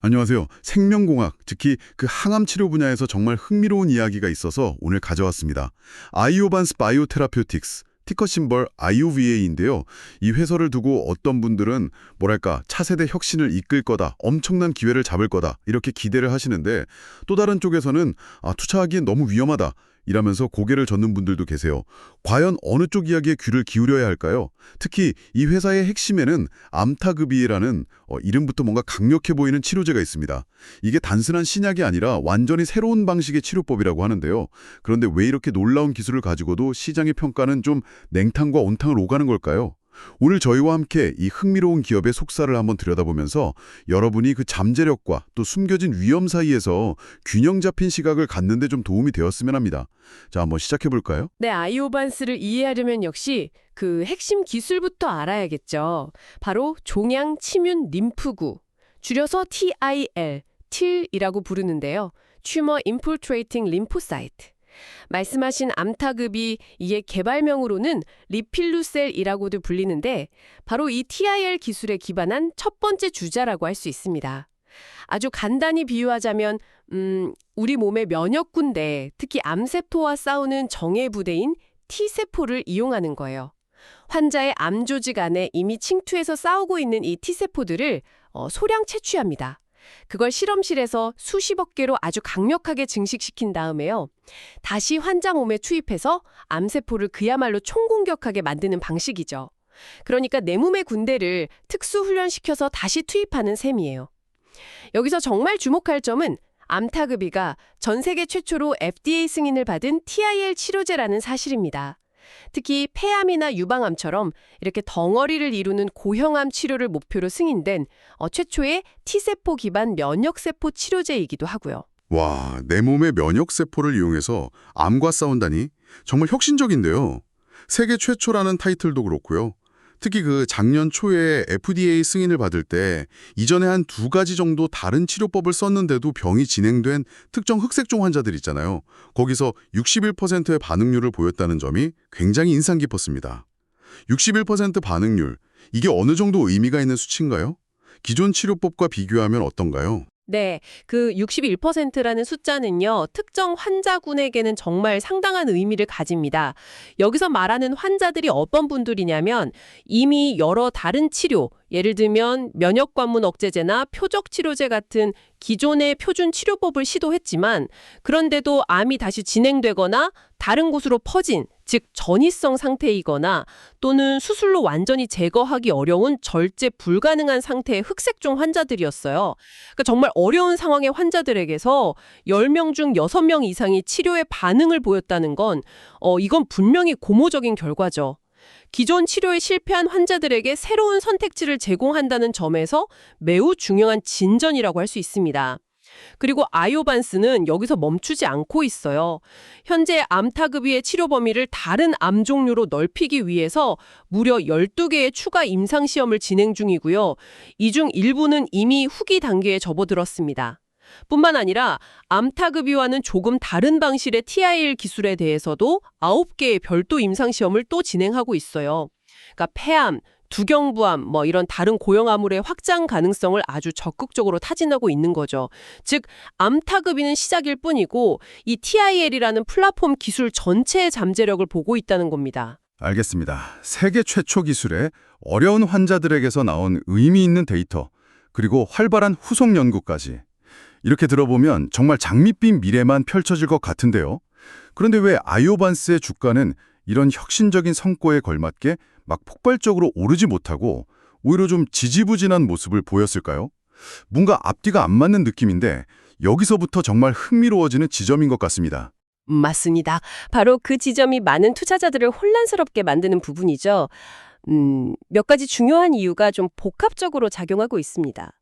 안녕하세요. 생명공학, 특히 그 항암 치료 분야에서 정말 흥미로운 이야기가 있어서 오늘 가져왔습니다. 아이오반스 바이오테라퓨틱스, 티커 심벌 IOVA인데요. 이 회사를 두고 어떤 분들은 뭐랄까 차세대 혁신을 이끌 거다, 엄청난 기회를 잡을 거다 이렇게 기대를 하시는데 또 다른 쪽에서는 아, 투자하기엔 너무 위험하다 이라면서 고개를 젓는 분들도 계세요. 과연 어느 쪽 이야기에 귀를 기울여야 할까요? 특히 이 회사의 핵심에는 암타그비라는 어, 이름부터 뭔가 강력해 보이는 치료제가 있습니다. 이게 단순한 신약이 아니라 완전히 새로운 방식의 치료법이라고 하는데요. 그런데 왜 이렇게 놀라운 기술을 가지고도 시장의 평가는 좀 냉탕과 온탕을 오가는 걸까요? 오늘 저희와 함께 이 흥미로운 기업의 속사를 한번 들여다보면서 여러분이 그 잠재력과 또 숨겨진 위험 사이에서 균형 잡힌 시각을 갖는 데 좀 도움이 되었으면 합니다. 자, 한번 시작해 볼까요? 네, 아이오반스를 이해하려면 역시 그 핵심 기술부터 알아야겠죠. 바로 종양 침윤 림프구, 줄여서 TIL, TIL이라고 부르는데요. Tumor Infiltrating Lymphocyte. 말씀하신 암타급이 이게 개발명으로는 리필루셀이라고도 불리는데 바로 이 TIL 기술에 기반한 첫 번째 주자라고 할 수 있습니다. 아주 간단히 비유하자면 음, 우리 몸의 면역군대, 특히 암세포와 싸우는 정예 부대인 T세포를 이용하는 거예요. 환자의 암 조직 안에 이미 침투해서 싸우고 있는 이 T세포들을 어, 소량 채취합니다. 그걸 실험실에서 수십억 개로 아주 강력하게 증식시킨 다음에요. 다시 환자 몸에 투입해서 암세포를 그야말로 총공격하게 만드는 방식이죠. 그러니까 내 몸의 군대를 특수 훈련시켜서 다시 투입하는 셈이에요. 여기서 정말 주목할 점은 암타그비가 전 세계 최초로 FDA 승인을 받은 TIL 치료제라는 사실입니다. 특히 폐암이나 유방암처럼 이렇게 덩어리를 이루는 고형암 치료를 목표로 승인된 어, 최초의 T세포 기반 면역세포 치료제이기도 하고요. 와, 내 몸의 면역세포를 이용해서 암과 싸운다니 정말 혁신적인데요. 세계 최초라는 타이틀도 그렇고요. 특히 그 작년 초에 FDA 승인을 받을 때 이전에 한 두 가지 정도 다른 치료법을 썼는데도 병이 진행된 특정 흑색종 환자들 있잖아요. 거기서 61%의 반응률을 보였다는 점이 굉장히 인상 깊었습니다. 61% 반응률, 이게 어느 정도 의미가 있는 수치인가요? 기존 치료법과 비교하면 어떤가요? 네, 그 61%라는 숫자는요, 특정 환자군에게는 정말 상당한 의미를 가집니다. 여기서 말하는 환자들이 어떤 분들이냐면 이미 여러 다른 치료, 예를 들면 면역 관문 억제제나 표적 치료제 같은 기존의 표준 치료법을 시도했지만 그런데도 암이 다시 진행되거나 다른 곳으로 퍼진, 즉 전이성 상태이거나 또는 수술로 완전히 제거하기 어려운 절제 불가능한 상태의 흑색종 환자들이었어요. 그러니까 정말 어려운 상황의 환자들에게서 10명 중 6명 이상이 치료에 반응을 보였다는 건 어, 이건 분명히 고무적인 결과죠. 기존 치료에 실패한 환자들에게 새로운 선택지를 제공한다는 점에서 매우 중요한 진전이라고 할 수 있습니다. 그리고 아이오반스는 여기서 멈추지 않고 있어요. 현재 암타급위의 치료 범위를 다른 암 종류로 넓히기 위해서 무려 12개의 추가 임상시험을 진행 중이고요. 이 중 일부는 이미 후기 단계에 접어들었습니다. 뿐만 아니라 암타급이와는 조금 다른 방식의 TIL 기술에 대해서도 9개의 별도 임상시험을 또 진행하고 있어요. 그러니까 폐암, 두경부암, 뭐 이런 다른 고형암물의 확장 가능성을 아주 적극적으로 타진하고 있는 거죠. 즉, 암타급이는 시작일 뿐이고 이 TIL이라는 플랫폼 기술 전체의 잠재력을 보고 있다는 겁니다. 알겠습니다. 세계 최초 기술에 어려운 환자들에게서 나온 의미 있는 데이터, 그리고 활발한 후속 연구까지. 이렇게 들어보면 정말 장밋빛 미래만 펼쳐질 것 같은데요. 그런데 왜 아이오반스의 주가는 이런 혁신적인 성과에 걸맞게 막 폭발적으로 오르지 못하고 오히려 좀 지지부진한 모습을 보였을까요? 뭔가 앞뒤가 안 맞는 느낌인데 여기서부터 정말 흥미로워지는 지점인 것 같습니다. 맞습니다. 바로 그 지점이 많은 투자자들을 혼란스럽게 만드는 부분이죠. 음, 몇 가지 중요한 이유가 좀 복합적으로 작용하고 있습니다.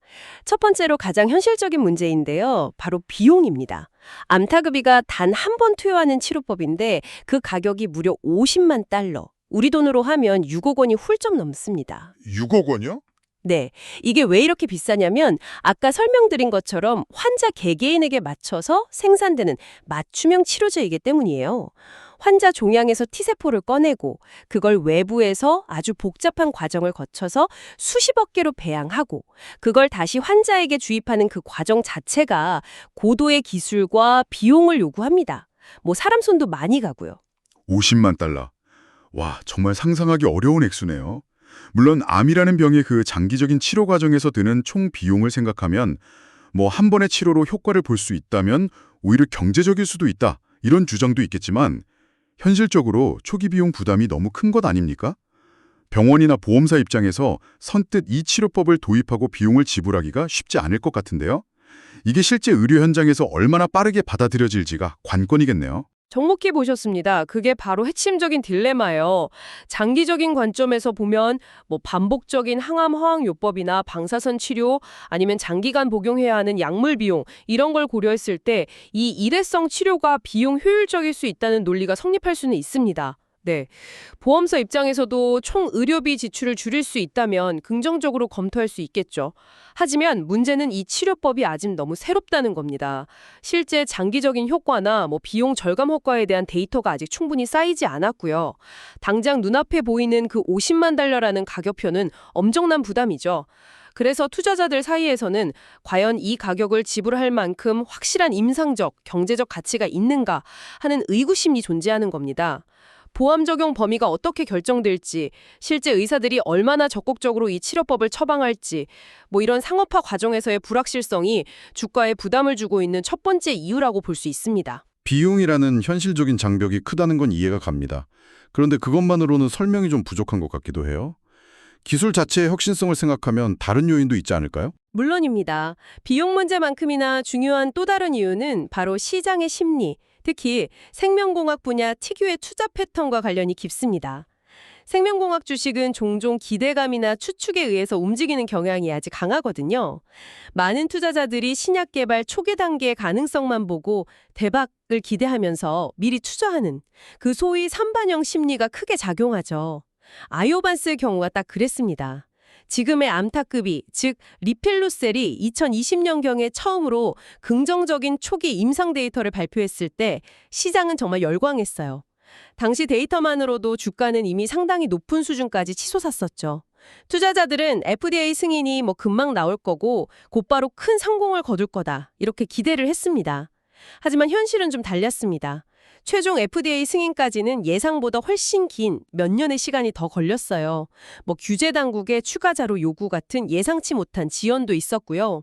첫 번째로 가장 현실적인 문제인데요. 바로 비용입니다. 암타급이가 단 한 번 투여하는 치료법인데 그 가격이 무려 50만 달러. 우리 돈으로 하면 6억 원이 훌쩍 넘습니다. 6억 원이요? 네. 이게 왜 이렇게 비싸냐면 아까 설명드린 것처럼 환자 개개인에게 맞춰서 생산되는 맞춤형 치료제이기 때문이에요. 환자 종양에서 T세포를 꺼내고 그걸 외부에서 아주 복잡한 과정을 거쳐서 수십억 개로 배양하고 그걸 다시 환자에게 주입하는 그 과정 자체가 고도의 기술과 비용을 요구합니다. 뭐 사람 손도 많이 가고요. 50만 달러. 와, 정말 상상하기 어려운 액수네요. 물론 암이라는 병의 그 장기적인 치료 과정에서 드는 총 비용을 생각하면 뭐 한 번의 치료로 효과를 볼 수 있다면 오히려 경제적일 수도 있다. 이런 주장도 있겠지만 현실적으로 초기 비용 부담이 너무 큰 것 아닙니까? 병원이나 보험사 입장에서 선뜻 이 치료법을 도입하고 비용을 지불하기가 쉽지 않을 것 같은데요. 이게 실제 의료 현장에서 얼마나 빠르게 받아들여질지가 관건이겠네요. 정목히 보셨습니다. 그게 바로 핵심적인 딜레마예요. 장기적인 관점에서 보면 뭐 반복적인 항암 화학요법이나 방사선 치료 아니면 장기간 복용해야 하는 약물 비용 이런 걸 고려했을 때 이 일회성 치료가 비용 효율적일 수 있다는 논리가 성립할 수는 있습니다. 네. 보험사 입장에서도 총 의료비 지출을 줄일 수 있다면 긍정적으로 검토할 수 있겠죠. 하지만 문제는 이 치료법이 아직 너무 새롭다는 겁니다. 실제 장기적인 효과나 뭐 비용 절감 효과에 대한 데이터가 아직 충분히 쌓이지 않았고요. 당장 눈앞에 보이는 그 50만 달러라는 가격표는 엄청난 부담이죠. 그래서 투자자들 사이에서는 과연 이 가격을 지불할 만큼 확실한 임상적, 경제적 가치가 있는가 하는 의구심이 존재하는 겁니다. 보험 적용 범위가 어떻게 결정될지, 실제 의사들이 얼마나 적극적으로 이 치료법을 처방할지, 뭐 이런 상업화 과정에서의 불확실성이 주가에 부담을 주고 있는 첫 번째 이유라고 볼 수 있습니다. 비용이라는 현실적인 장벽이 크다는 건 이해가 갑니다. 그런데 그것만으로는 설명이 좀 부족한 것 같기도 해요. 기술 자체의 혁신성을 생각하면 다른 요인도 있지 않을까요? 물론입니다. 비용 문제만큼이나 중요한 또 다른 이유는 바로 시장의 심리, 특히 생명공학 분야 특유의 투자 패턴과 관련이 깊습니다. 생명공학 주식은 종종 기대감이나 추측에 의해서 움직이는 경향이 아직 강하거든요. 많은 투자자들이 신약 개발 초기 단계의 가능성만 보고 대박을 기대하면서 미리 투자하는 그 소위 삼반영 심리가 크게 작용하죠. 아이오반스의 경우가 딱 그랬습니다. 지금의 암타급이, 즉 리필루셀이 2020년경에 처음으로 긍정적인 초기 임상 데이터를 발표했을 때 시장은 정말 열광했어요. 당시 데이터만으로도 주가는 이미 상당히 높은 수준까지 치솟았었죠. 투자자들은 FDA 승인이 뭐 금방 나올 거고 곧바로 큰 성공을 거둘 거다 이렇게 기대를 했습니다. 하지만 현실은 좀 달랐습니다. 최종 FDA 승인까지는 예상보다 훨씬 긴 몇 년의 시간이 더 걸렸어요. 뭐 규제 당국의 추가 자료 요구 같은 예상치 못한 지연도 있었고요.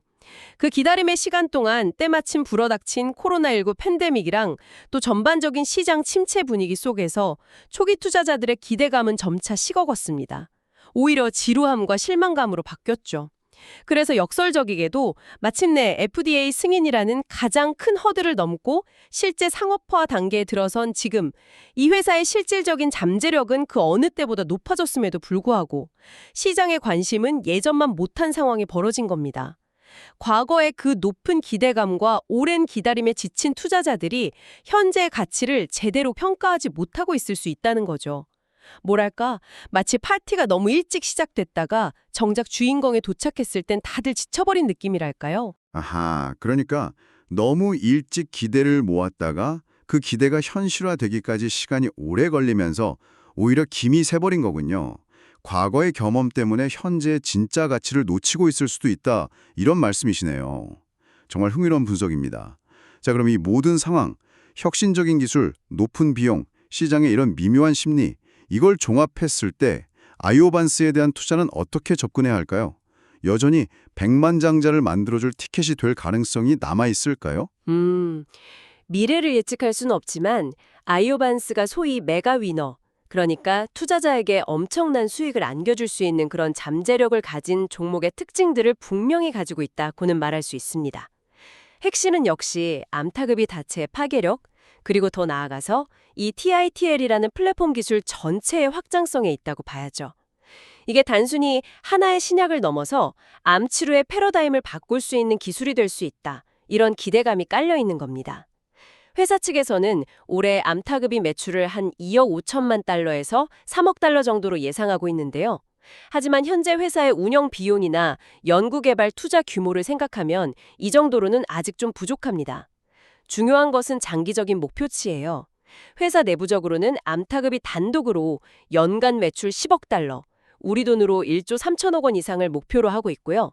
그 기다림의 시간 동안 때마침 불어닥친 코로나19 팬데믹이랑 또 전반적인 시장 침체 분위기 속에서 초기 투자자들의 기대감은 점차 식어갔습니다. 오히려 지루함과 실망감으로 바뀌었죠. 그래서 역설적이게도 마침내 FDA 승인이라는 가장 큰 허들을 넘고 실제 상업화 단계에 들어선 지금 이 회사의 실질적인 잠재력은 그 어느 때보다 높아졌음에도 불구하고 시장의 관심은 예전만 못한 상황이 벌어진 겁니다. 과거의 그 높은 기대감과 오랜 기다림에 지친 투자자들이 현재의 가치를 제대로 평가하지 못하고 있을 수 있다는 거죠. 뭐랄까, 마치 파티가 너무 일찍 시작됐다가 정작 주인공에 도착했을 땐 다들 지쳐버린 느낌이랄까요? 아하, 그러니까 너무 일찍 기대를 모았다가 그 기대가 현실화되기까지 시간이 오래 걸리면서 오히려 김이 새버린 거군요. 과거의 경험 때문에 현재의 진짜 가치를 놓치고 있을 수도 있다. 이런 말씀이시네요. 정말 흥미로운 분석입니다. 자, 그럼 이 모든 상황, 혁신적인 기술, 높은 비용, 시장의 이런 미묘한 심리, 이걸 종합했을 때 아이오반스에 대한 투자는 어떻게 접근해야 할까요? 여전히 백만장자를 만들어줄 티켓이 될 가능성이 남아있을까요? 음, 미래를 예측할 수는 없지만 아이오반스가 소위 메가 위너, 그러니까 투자자에게 엄청난 수익을 안겨줄 수 있는 그런 잠재력을 가진 종목의 특징들을 분명히 가지고 있다고는 말할 수 있습니다. 핵심은 역시 암타급이 자체의 파괴력, 그리고 더 나아가서 이 TITL이라는 플랫폼 기술 전체의 확장성에 있다고 봐야죠. 이게 단순히 하나의 신약을 넘어서 암 치료의 패러다임을 바꿀 수 있는 기술이 될 수 있다. 이런 기대감이 깔려 있는 겁니다. 회사 측에서는 올해 암타급이 매출을 한 2억 5천만 달러에서 3억 달러 정도로 예상하고 있는데요. 하지만 현재 회사의 운영 비용이나 연구개발 투자 규모를 생각하면 이 정도로는 아직 좀 부족합니다. 중요한 것은 장기적인 목표치예요. 회사 내부적으로는 암타급이 단독으로 연간 매출 10억 달러, 우리 돈으로 1조 3천억 원 이상을 목표로 하고 있고요.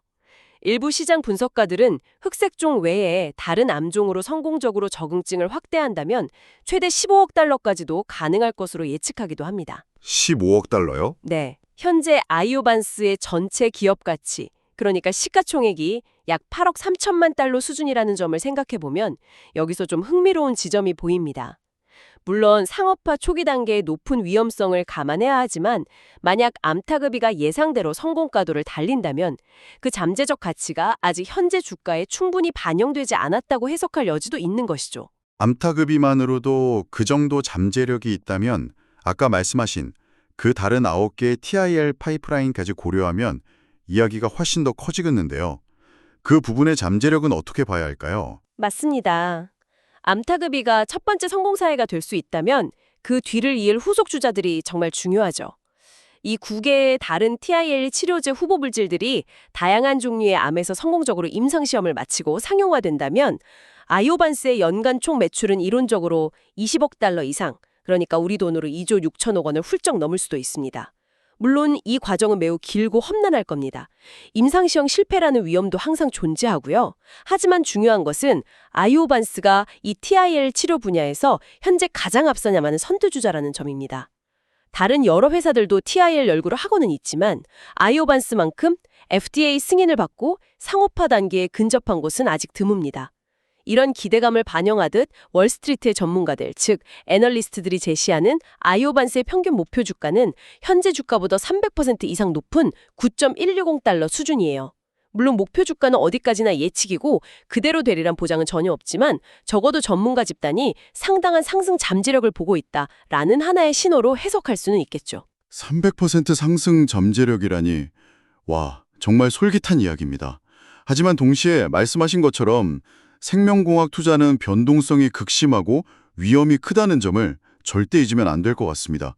일부 시장 분석가들은 흑색종 외에 다른 암종으로 성공적으로 적응증을 확대한다면 최대 15억 달러까지도 가능할 것으로 예측하기도 합니다. 15억 달러요? 네. 현재 아이오반스의 전체 기업 가치, 그러니까 시가총액이 약 8억 3천만 달러 수준이라는 점을 생각해보면 여기서 좀 흥미로운 지점이 보입니다. 물론 상업화 초기 단계의 높은 위험성을 감안해야 하지만 만약 암타급이가 예상대로 성공가도를 달린다면 그 잠재적 가치가 아직 현재 주가에 충분히 반영되지 않았다고 해석할 여지도 있는 것이죠. 암타급이만으로도 그 정도 잠재력이 있다면 아까 말씀하신 그 다른 9개의 TIL 파이프라인까지 고려하면 이야기가 훨씬 더 커지겠는데요. 그 부분의 잠재력은 어떻게 봐야 할까요? 맞습니다. 암타급이가 첫 번째 성공 사례가 될 수 있다면 그 뒤를 이을 후속 주자들이 정말 중요하죠. 이 9개의 다른 TIL 치료제 후보 물질들이 다양한 종류의 암에서 성공적으로 임상시험을 마치고 상용화된다면 아이오반스의 연간 총 매출은 이론적으로 20억 달러 이상, 그러니까 우리 돈으로 2조 6천억 원을 훌쩍 넘을 수도 있습니다. 물론 이 과정은 매우 길고 험난할 겁니다. 임상시험 실패라는 위험도 항상 존재하고요. 하지만 중요한 것은 아이오반스가 이 TIL 치료 분야에서 현재 가장 앞서냐마는 선두주자라는 점입니다. 다른 여러 회사들도 TIL 열구를 하고는 있지만 아이오반스만큼 FDA 승인을 받고 상업화 단계에 근접한 곳은 아직 드뭅니다. 이런 기대감을 반영하듯 월스트리트의 전문가들, 즉 애널리스트들이 제시하는 아이오반스의 평균 목표 주가는 현재 주가보다 300% 이상 높은 9.160달러 수준이에요. 물론 목표 주가는 어디까지나 예측이고 그대로 되리란 보장은 전혀 없지만 적어도 전문가 집단이 상당한 상승 잠재력을 보고 있다라는 하나의 신호로 해석할 수는 있겠죠. 300% 상승 잠재력이라니 와 정말 솔깃한 이야기입니다. 하지만 동시에 말씀하신 것처럼 생명공학 투자는 변동성이 극심하고 위험이 크다는 점을 절대 잊으면 안 될 것 같습니다.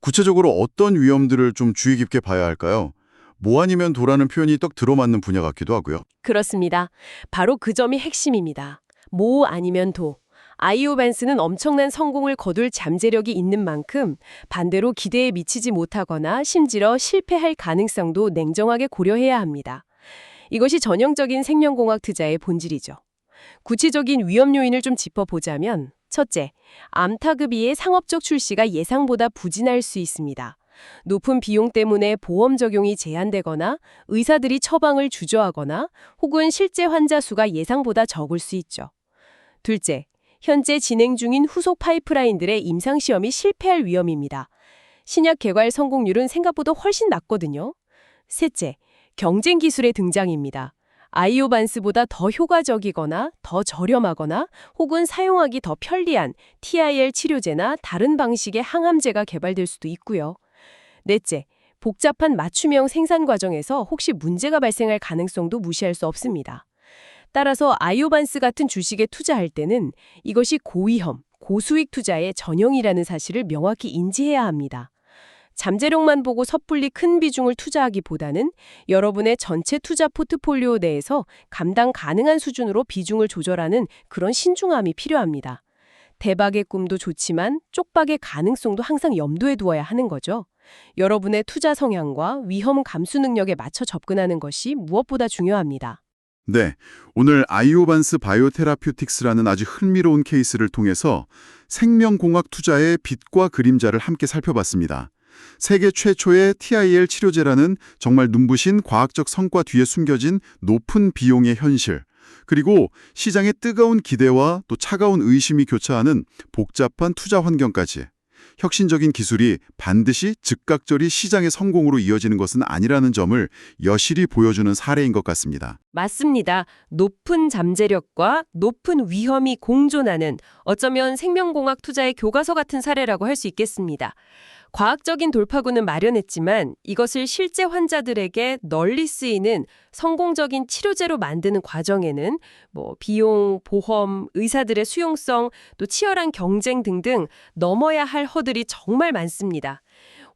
구체적으로 어떤 위험들을 좀 주의 깊게 봐야 할까요? 뭐 아니면 도라는 표현이 떡 들어맞는 분야 같기도 하고요. 그렇습니다. 바로 그 점이 핵심입니다. 모 아니면 도. 아이오반스는 엄청난 성공을 거둘 잠재력이 있는 만큼 반대로 기대에 미치지 못하거나 심지어 실패할 가능성도 냉정하게 고려해야 합니다. 이것이 전형적인 생명공학 투자의 본질이죠. 구체적인 위험 요인을 좀 짚어보자면 첫째, 암타급이의 상업적 출시가 예상보다 부진할 수 있습니다. 높은 비용 때문에 보험 적용이 제한되거나 의사들이 처방을 주저하거나 혹은 실제 환자 수가 예상보다 적을 수 있죠. 둘째, 현재 진행 중인 후속 파이프라인들의 임상시험이 실패할 위험입니다. 신약 개발 성공률은 생각보다 훨씬 낮거든요. 셋째, 경쟁 기술의 등장입니다. 아이오반스보다 더 효과적이거나 더 저렴하거나 혹은 사용하기 더 편리한 TIL 치료제나 다른 방식의 항암제가 개발될 수도 있고요. 넷째, 복잡한 맞춤형 생산 과정에서 혹시 문제가 발생할 가능성도 무시할 수 없습니다. 따라서 아이오반스 같은 주식에 투자할 때는 이것이 고위험, 고수익 투자의 전형이라는 사실을 명확히 인지해야 합니다. 잠재력만 보고 섣불리 큰 비중을 투자하기보다는 여러분의 전체 투자 포트폴리오 내에서 감당 가능한 수준으로 비중을 조절하는 그런 신중함이 필요합니다. 대박의 꿈도 좋지만 쪽박의 가능성도 항상 염두에 두어야 하는 거죠. 여러분의 투자 성향과 위험 감수 능력에 맞춰 접근하는 것이 무엇보다 중요합니다. 네, 오늘 아이오반스 바이오테라퓨틱스라는 아주 흥미로운 케이스를 통해서 생명공학 투자의 빛과 그림자를 함께 살펴봤습니다. 세계 최초의 TIL 치료제라는 정말 눈부신 과학적 성과 뒤에 숨겨진 높은 비용의 현실, 그리고 시장의 뜨거운 기대와 또 차가운 의심이 교차하는 복잡한 투자 환경까지. 혁신적인 기술이 반드시 즉각적이 시장의 성공으로 이어지는 것은 아니라는 점을 여실히 보여주는 사례인 것 같습니다. 맞습니다. 높은 잠재력과 높은 위험이 공존하는 어쩌면 생명공학 투자의 교과서 같은 사례라고 할 수 있겠습니다. 과학적인 돌파구는 마련했지만 이것을 실제 환자들에게 널리 쓰이는 성공적인 치료제로 만드는 과정에는 뭐 비용, 보험, 의사들의 수용성, 또 치열한 경쟁 등등 넘어야 할 허들이 정말 많습니다.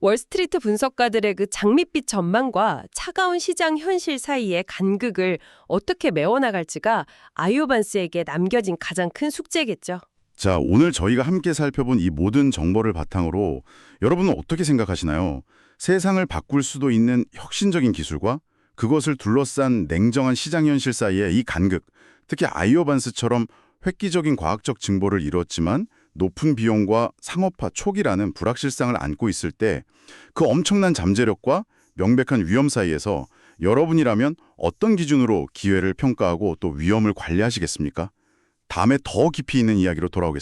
월스트리트 분석가들의 그 장밋빛 전망과 차가운 시장 현실 사이의 간극을 어떻게 메워나갈지가 아이오반스에게 남겨진 가장 큰 숙제겠죠. 자, 오늘 저희가 함께 살펴본 이 모든 정보를 바탕으로 여러분은 어떻게 생각하시나요? 세상을 바꿀 수도 있는 혁신적인 기술과 그것을 둘러싼 냉정한 시장 현실 사이의 이 간극, 특히 아이오반스처럼 획기적인 과학적 증보를 이뤘지만 높은 비용과 상업화 초기라는 불확실성을 안고 있을 때 그 엄청난 잠재력과 명백한 위험 사이에서 여러분이라면 어떤 기준으로 기회를 평가하고 또 위험을 관리하시겠습니까? 다음에 더 깊이 있는 이야기로 돌아오겠습니다.